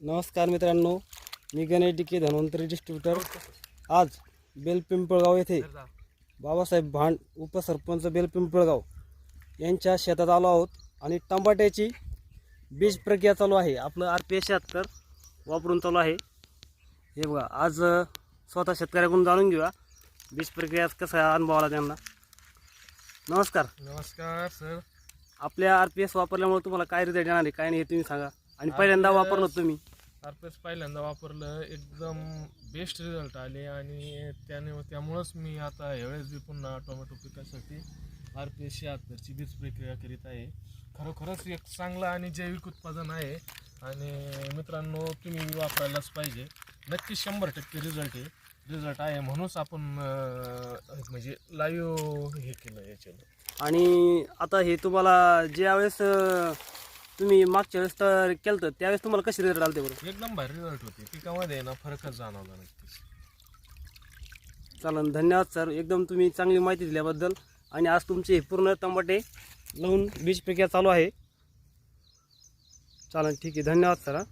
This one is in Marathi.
नमस्कार मित्रांनो मी Ganesh D K Dhanvantari distributor आज बेलपिंपळगाव येथे बाबासाहेब भांड उपसरपंच बेलपिंपळगाव यांच्या शेतात आलो आहोत आणि टमाट्याची बीज प्रक्रिया चालू आहे. आपलं आर पी एस शहात्तर वापरून चालू आहे. हे बघा आज स्वतः शेतकऱ्याकडून जाणून घेऊया बीज प्रक्रिया कसा अनुभव आला त्यांना. नमस्कार. नमस्कार सर. आपल्या आर पी एस वापरल्यामुळे तुम्हाला काय रिझल्ट येणार आहे काय नाही हे तुम्ही सांगा. आणि पहिल्यांदा वापरलं तुम्ही? आरपीएस पहिल्यांदा वापरलं. एकदम बेस्ट रिझल्ट आले आणि त्याने त्यामुळंच मी आता ह्यावेळेस बी पुन्हा टोमॅटो पिकासाठी आर पी एस शहात्तरची बीज प्रक्रिया करीत आहे. खरोखरच एक चांगलं आणि जैविक उत्पादन आहे आणि मित्रांनो तुम्ही वापरायलाच पाहिजे. नक्की शंभर टक्के रिझल्ट आहे. रिझल्ट आहे म्हणूनच आपण म्हणजे लाईव्ह हे केलं याच्यावर. आणि आता हे तुम्हाला ज्यावेळेस तुम्ही मागच्या वेळेस तर केलं होतं त्यावेळेस तुम्हाला कशी रिझल्ट आलते बरोबर एकदम भारी रिझल्ट होते. पिकामध्ये ना फरकच जाणवला नक्कीच चालन धन्यवाद सर. एकदम तुम्ही चांगली माहिती दिल्याबद्दल. आणि आज तुमचे हे पूर्ण टमाटे लावून बीज प्रक्रिया चालू आहे. चालन ठीक आहे. धन्यवाद सर हा.